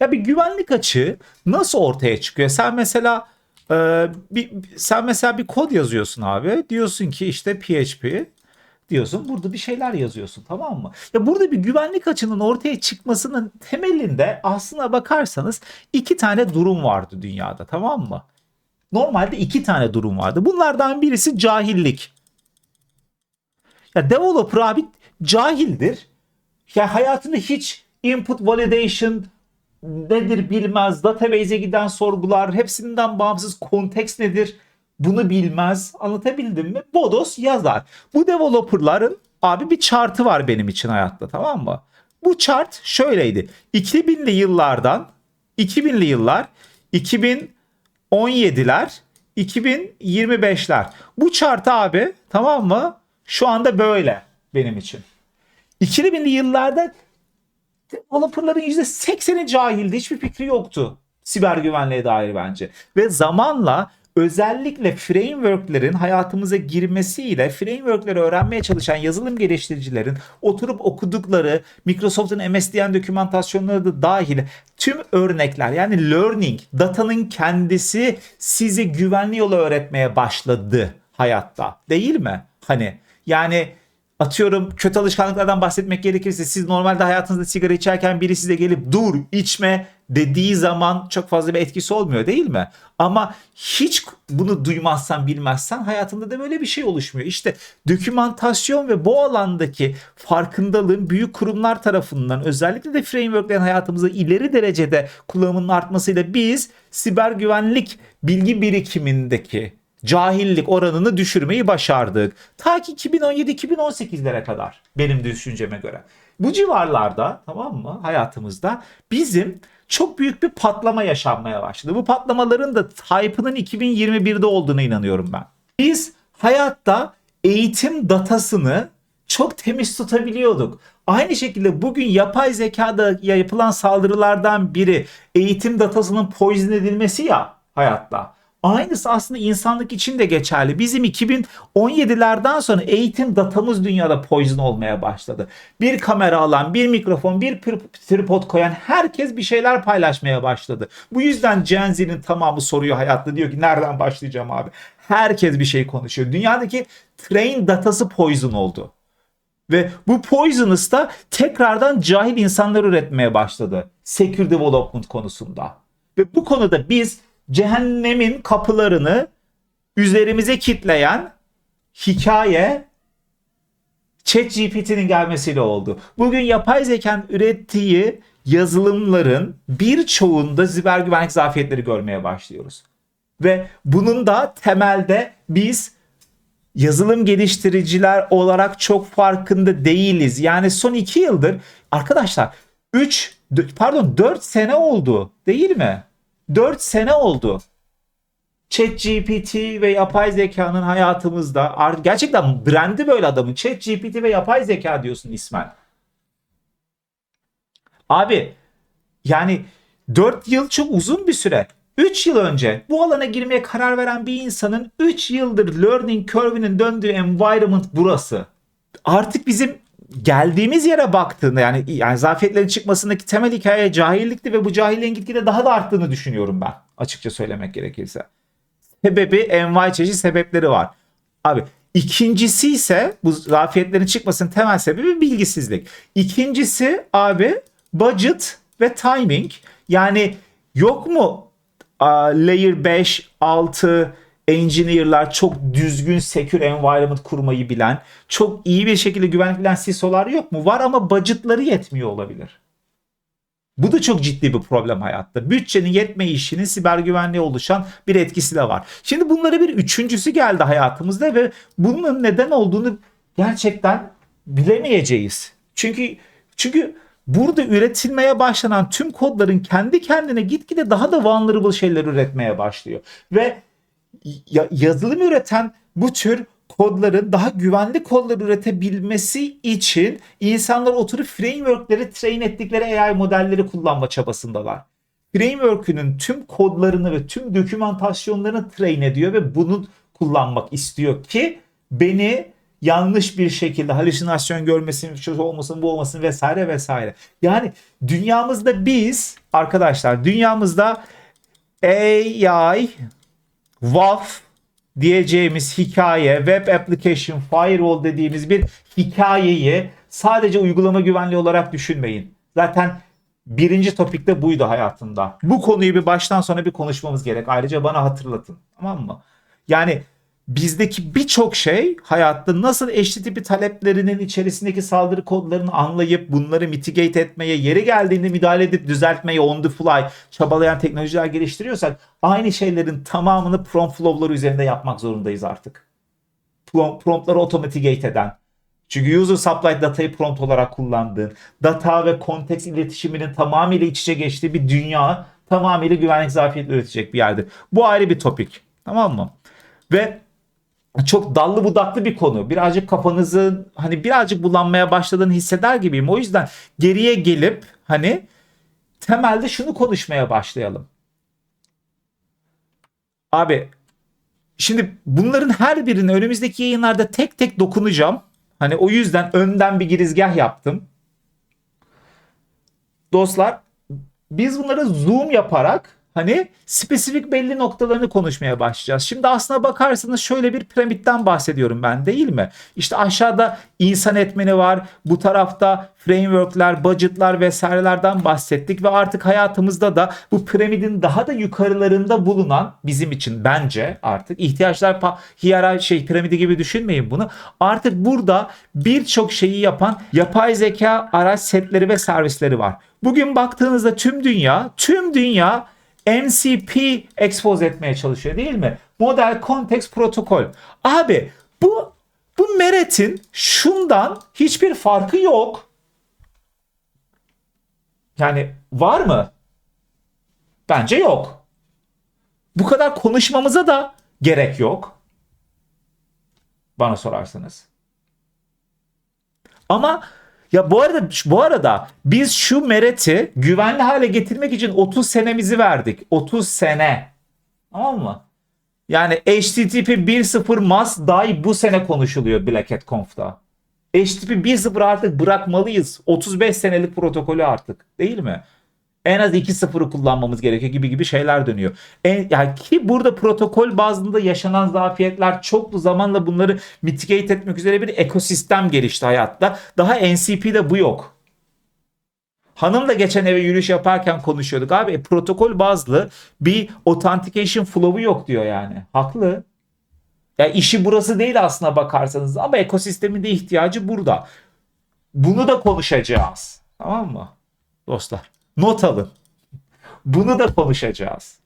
Ya bir güvenlik açığı nasıl ortaya çıkıyor? Sen mesela e, bir, sen mesela bir kod yazıyorsun abi. Diyorsun ki işte PHP diyorsun. Burada bir şeyler yazıyorsun tamam mı? Ya burada bir güvenlik açının ortaya çıkmasının temelinde aslına bakarsanız iki tane durum vardı dünyada tamam mı? Normalde iki tane durum vardı. Bunlardan birisi cahillik. Ya developer abi cahildir. Ya hayatında hiç input validation nedir bilmez. Database'e giden sorgular hepsinden bağımsız konteks nedir bunu bilmez. Anlatabildim mi? Bodos yazar. Bu developerların abi bir chartı var benim için hayatta tamam mı? Bu chart şöyleydi. 2000'li yıllardan 2000'li yıllar 2017'ler 2025'ler. Bu chart abi tamam mı? Şu anda böyle benim için. 2000'li yıllarda developerların %80'i cahildi. Hiçbir fikri yoktu siber güvenliğe dair bence. Ve zamanla özellikle frameworklerin hayatımıza girmesiyle frameworkleri öğrenmeye çalışan yazılım geliştiricilerin oturup okudukları Microsoft'un MSDN dokümantasyonları da dahil tüm örnekler yani learning, datanın kendisi sizi güvenli yola öğretmeye başladı hayatta değil mi? Hani yani atıyorum kötü alışkanlıklardan bahsetmek gerekirse siz normalde hayatınızda sigara içerken biri size gelip dur içme dediği zaman çok fazla bir etkisi olmuyor değil mi? Ama hiç bunu duymazsan bilmezsen hayatında da böyle bir şey oluşmuyor. İşte dokümantasyon ve bu alandaki farkındalığın büyük kurumlar tarafından özellikle de frameworklerin hayatımıza ileri derecede kullanımının artmasıyla biz siber güvenlik bilgi birikimindeki cahillik oranını düşürmeyi başardık. Ta ki 2017-2018'lere kadar benim düşünceme göre. Bu civarlarda tamam mı hayatımızda bizim çok büyük bir patlama yaşanmaya başladı. Bu patlamaların da hype'ının 2021'de olduğuna inanıyorum ben. Biz hayatta eğitim datasını çok temiz tutabiliyorduk. Aynı şekilde bugün yapay zekada yapılan saldırılardan biri eğitim datasının poison edilmesi ya hayatta. Aynısı aslında insanlık için de geçerli. Bizim 2017'lerden sonra eğitim datamız dünyada poison olmaya başladı. Bir kamera alan, bir mikrofon, bir tripod koyan herkes bir şeyler paylaşmaya başladı. Bu yüzden Gen Z'nin tamamı soruyor hayatta diyor ki nereden başlayacağım abi? Herkes bir şey konuşuyor. Dünyadaki train datası poison oldu. Ve bu poisonous da tekrardan cahil insanlar üretmeye başladı. Secure development konusunda. Ve bu konuda biz cehennemin kapılarını üzerimize kitleyen hikaye ChatGPT'nin gelmesiyle oldu. Bugün yapay zekanın ürettiği yazılımların birçoğunda siber güvenlik zafiyetleri görmeye başlıyoruz. Ve bunun da temelde biz yazılım geliştiriciler olarak çok farkında değiliz. Yani son 2 yıldır arkadaşlar 3 pardon 4 sene oldu değil mi? 4 sene oldu. ChatGPT ve yapay zekanın hayatımızda gerçekten brandi böyle adamın. ChatGPT ve yapay zeka diyorsun ismen. Abi yani 4 yıl çok uzun bir süre. 3 yıl önce bu alana girmeye karar veren bir insanın 3 yıldır learning curve'inin döndüğü environment burası. Artık bizim geldiğimiz yere baktığında yani yani zafiyetlerin çıkmasındaki temel hikaye cahillikti ve bu cahilliğin gitgide daha da arttığını düşünüyorum ben açıkça söylemek gerekirse. Sebebi envai çeşit sebepleri var. Abi ikincisi ise bu zafiyetlerin çıkmasının temel sebebi bilgisizlik. İkincisi abi budget ve timing. Yani yok mu uh, layer 5, 6, engineer'lar çok düzgün secure environment kurmayı bilen, çok iyi bir şekilde güvenlik bilen CISO'lar yok mu? Var ama budgetları yetmiyor olabilir. Bu da çok ciddi bir problem hayatta. Bütçenin yetmeyişinin siber güvenliğe oluşan bir etkisi de var. Şimdi bunlara bir üçüncüsü geldi hayatımızda ve bunun neden olduğunu gerçekten bilemeyeceğiz. Çünkü çünkü burada üretilmeye başlanan tüm kodların kendi kendine gitgide daha da vulnerable şeyler üretmeye başlıyor. Ve yazılım üreten bu tür kodların daha güvenli kodlar üretebilmesi için insanlar oturup frameworkleri train ettikleri AI modelleri kullanma çabasındalar. Framework'ünün tüm kodlarını ve tüm dokümantasyonlarını train ediyor ve bunu kullanmak istiyor ki beni yanlış bir şekilde halüsinasyon görmesin, şu olmasın, bu olmasın vesaire vesaire. Yani dünyamızda biz arkadaşlar dünyamızda AI, WAF diyeceğimiz hikaye, Web Application Firewall dediğimiz bir hikayeyi sadece uygulama güvenliği olarak düşünmeyin. Zaten birinci topikte buydu hayatımda. Bu konuyu bir baştan sona bir konuşmamız gerek. Ayrıca bana hatırlatın. Tamam mı? Yani bizdeki birçok şey hayatta nasıl HTTP taleplerinin içerisindeki saldırı kodlarını anlayıp bunları mitigate etmeye, yeri geldiğinde müdahale edip düzeltmeye on the fly çabalayan teknolojiler geliştiriyorsak aynı şeylerin tamamını prompt flow'ları üzerinde yapmak zorundayız artık. Prom- Promptları otomatigate eden, çünkü user supplied datayı prompt olarak kullandığın, data ve konteks iletişiminin tamamıyla iç içe geçtiği bir dünya tamamıyla güvenlik zafiyeti üretecek bir yerdir. Bu ayrı bir topik. Tamam mı? Ve çok dallı budaklı bir konu. Birazcık kafanızı hani birazcık bulanmaya başladığını hisseder gibiyim. O yüzden geriye gelip hani temelde şunu konuşmaya başlayalım. Abi şimdi bunların her birini önümüzdeki yayınlarda tek tek dokunacağım. Hani o yüzden önden bir girizgah yaptım. Dostlar biz bunları zoom yaparak hani spesifik belli noktalarını konuşmaya başlayacağız. Şimdi aslına bakarsanız şöyle bir piramitten bahsediyorum ben değil mi? İşte aşağıda insan etmeni var. Bu tarafta frameworkler, budgetlar vesairelerden bahsettik ve artık hayatımızda da bu piramidin daha da yukarılarında bulunan bizim için bence artık ihtiyaçlar hiyerarşi şey piramidi gibi düşünmeyin bunu. Artık burada birçok şeyi yapan yapay zeka araç setleri ve servisleri var. Bugün baktığınızda tüm dünya, tüm dünya MCP expose etmeye çalışıyor değil mi? Model Context Protokol. Abi bu bu Meret'in şundan hiçbir farkı yok. Yani var mı? Bence yok. Bu kadar konuşmamıza da gerek yok. Bana sorarsanız. Ama ya bu arada bu arada biz şu mereti güvenli hale getirmek için 30 senemizi verdik. 30 sene. Tamam mı? Yani HTTP 1.0 must die bu sene konuşuluyor Black Hat Conf'ta. HTTP 1.0 artık bırakmalıyız. 35 senelik protokolü artık değil mi? En az 2.0'ı kullanmamız gerekiyor gibi gibi şeyler dönüyor. En, yani ki burada protokol bazında yaşanan zafiyetler çoklu zamanla bunları mitigate etmek üzere bir ekosistem gelişti hayatta. Daha NCP'de bu yok. Hanım da geçen eve yürüyüş yaparken konuşuyorduk. Abi e, protokol bazlı bir authentication flow'u yok diyor yani. Haklı. Ya işi burası değil aslına bakarsanız ama ekosistemin de ihtiyacı burada. Bunu da konuşacağız. Tamam mı? Dostlar. Not alın. Bunu da konuşacağız.